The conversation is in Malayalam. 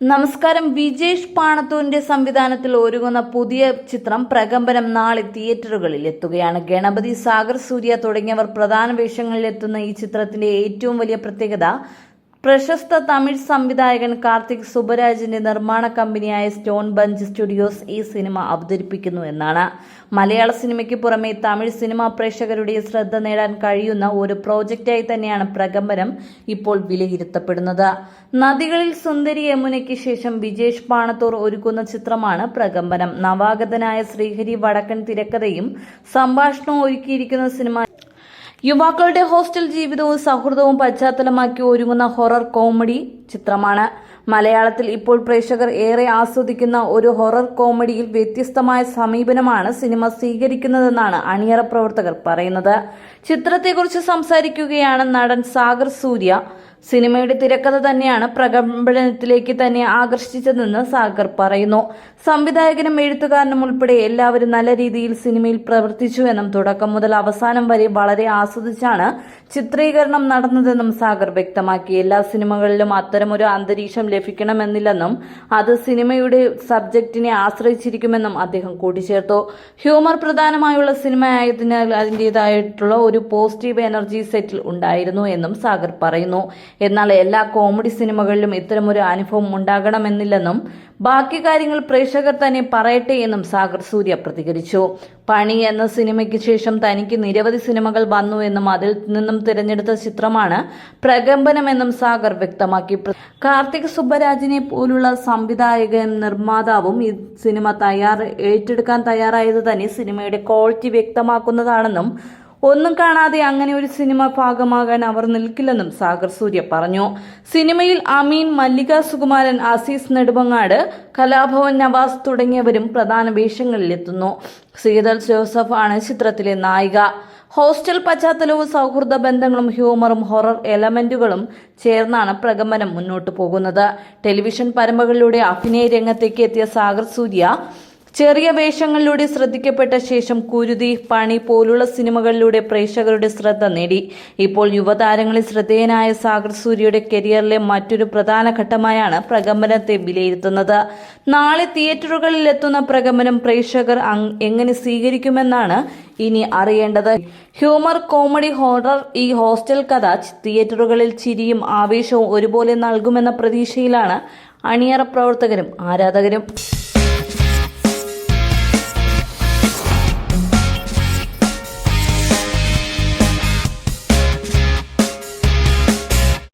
നമസ്കാരം. വിജേഷ് പാണത്തൂരിന്റെ സംവിധാനത്തിൽ ഒരുങ്ങുന്ന പുതിയ ചിത്രം പ്രകമ്പനം നാളെ തിയേറ്ററുകളിൽ എത്തുകയാണ്. ഗണപതി സാഗർ സൂര്യ തുടങ്ങിയവർ പ്രധാന വേഷങ്ങളിലെത്തുന്ന ഈ ചിത്രത്തിന്റെ ഏറ്റവും വലിയ പ്രത്യേകത പ്രശസ്ത തമിഴ് സംവിധായകൻ കാർത്തിക് സുബരാജിന്റെ നിർമ്മാണ കമ്പനിയായ സ്റ്റോൺ ബഞ്ച് സ്റ്റുഡിയോസ് ഈ സിനിമ അവതരിപ്പിക്കുന്നു എന്നാണ്. മലയാള സിനിമയ്ക്ക് പുറമെ തമിഴ് സിനിമാ പ്രേക്ഷകരുടെ ശ്രദ്ധ നേടാൻ കഴിയുന്ന ഒരു പ്രോജക്റ്റായി തന്നെയാണ് പ്രകമ്പനം ഇപ്പോൾ വിലയിരുത്തപ്പെടുന്നത്. നദികളിൽ സുന്ദരി യമുനയ്ക്ക് ശേഷം വിജേഷ് പാണത്തൂർ ഒരുക്കുന്ന ചിത്രമാണ് പ്രകമ്പനം. നവാഗതനായ ശ്രീഹരി വടക്കൻ തിരക്കഥയും സംഭാഷണവും ഒരുക്കിയിരിക്കുന്ന സിനിമ യുവാക്കളുടെ ഹോസ്റ്റൽ ജീവിതവും സൗഹൃദവും പശ്ചാത്തലമാക്കി ഒരുങ്ങുന്ന ഹൊറർ കോമഡി ചിത്രമാണ്. മലയാളത്തിൽ ഇപ്പോൾ പ്രേക്ഷകർ ഏറെ ആസ്വദിക്കുന്ന ഒരു ഹൊറർ കോമഡിയിൽ വ്യത്യസ്തമായ സമീപനമാണ് സിനിമ സ്വീകരിക്കുന്നതെന്നാണ് അണിയറ പ്രവർത്തകർ പറയുന്നത്. ചിത്രത്തെക്കുറിച്ച് സംസാരിക്കുകയാണ് നടൻ സാഗർ സൂര്യ. സിനിമയുടെ തിരക്കഥ തന്നെയാണ് പ്രകമ്പനത്തിലേക്ക് തന്നെ ആകർഷിച്ചതെന്ന് സാഗർ പറയുന്നു. സംവിധായകനും എഴുത്തുകാരനും ഉൾപ്പെടെ എല്ലാവരും നല്ല രീതിയിൽ സിനിമയിൽ പ്രവർത്തിച്ചു എന്നും തുടക്കം മുതൽ അവസാനം വരെ വളരെ ആസ്വദിച്ചാണ് ചിത്രീകരണം നടന്നതെന്നും സാഗർ വ്യക്തമാക്കി. എല്ലാ സിനിമകളിലും അത്തരമൊരു അന്തരീക്ഷം ലഭിക്കണമെന്നില്ലെന്നും അത് സിനിമയുടെ സബ്ജക്റ്റിനെ ആശ്രയിച്ചിരിക്കുമെന്നും അദ്ദേഹം കൂട്ടിച്ചേർത്തു. ഹ്യൂമർ പ്രധാനമായുള്ള സിനിമയായതിനാൽ അതിന്റെതായിട്ടുള്ള ഒരു പോസിറ്റീവ് എനർജി സെറ്റിൽ ഉണ്ടായിരുന്നു എന്നും സാഗർ പറയുന്നു. എന്നാൽ എല്ലാ കോമഡി സിനിമകളിലും ഇത്തരമൊരു അനുഭവം ഉണ്ടാകണമെന്നില്ലെന്നും ബാക്കി കാര്യങ്ങൾ പ്രേക്ഷകർ തന്നെ പറയട്ടെ എന്നും സാഗർ സൂര്യ പ്രതികരിച്ചു. പണി എന്ന സിനിമയ്ക്ക് ശേഷം തനിക്ക് നിരവധി സിനിമകൾ വന്നു എന്നും അതിൽ നിന്നും തിരഞ്ഞെടുത്ത ചിത്രമാണ് പ്രകമ്പനമെന്നും സാഗർ വ്യക്തമാക്കി. കാർത്തിക് സുബ്ബരാജിനെ പോലുള്ള സംവിധായകൻ നിർമ്മാതാവും ഈ സിനിമ തയ്യാർ ഏറ്റെടുക്കാൻ തയ്യാറായത് തന്നെ സിനിമയുടെ ക്വാളിറ്റി വ്യക്തമാക്കുന്നതാണെന്നും ഒന്നും കാണാതെ അങ്ങനെ ഒരു സിനിമ ഭാഗമാകാൻ അവർ നിൽക്കില്ലെന്നും സാഗർ സൂര്യ പറഞ്ഞു. സിനിമയിൽ അമീൻ മല്ലിക സുകുമാരൻ അസീസ് നെടുമങ്ങാട് കലാഭവൻ നവാസ് തുടങ്ങിയവരും പ്രധാന വേഷങ്ങളിലെത്തുന്നു സീതൽ ജോസഫ് ആണ് ചിത്രത്തിലെ നായിക. ഹോസ്റ്റൽ പശ്ചാത്തലവും സൗഹൃദ ബന്ധങ്ങളും ഹ്യൂമറും ഹൊറർ എലമെന്റുകളും ചേർന്നാണ് പ്രകമ്പനം മുന്നോട്ടു പോകുന്നത്. ടെലിവിഷൻ പരമ്പകളിലൂടെ അഭിനയ രംഗത്തേക്ക് എത്തിയ സാഗർ സൂര്യ ചെറിയ വേഷങ്ങളിലൂടെ ശ്രദ്ധിക്കപ്പെട്ട ശേഷം കുരുതി പണി പോലുള്ള സിനിമകളിലൂടെ പ്രേക്ഷകരുടെ ശ്രദ്ധ നേടി. ഇപ്പോൾ യുവതാരങ്ങളിൽ ശ്രദ്ധേയനായ സാഗർ സൂര്യയുടെ കരിയറിലെ മറ്റൊരു പ്രധാന ഘട്ടമായാണ് പ്രകമ്പനത്തെ വിലയിരുത്തുന്നത്. നാളെ തിയേറ്ററുകളിൽ എത്തുന്ന പ്രകമ്പനം പ്രേക്ഷകർ എങ്ങനെ സ്വീകരിക്കുമെന്നാണ് ഇനി അറിയേണ്ടത്. ഹ്യൂമർ കോമഡി ഹോറർ ഈ ഹോസ്റ്റൽ കഥ തിയേറ്ററുകളിൽ ചിരിയും ആവേശവും ഒരുപോലെ നൽകുമെന്ന പ്രതീക്ഷയിലാണ് അണിയറ പ്രവർത്തകരും ആരാധകരും.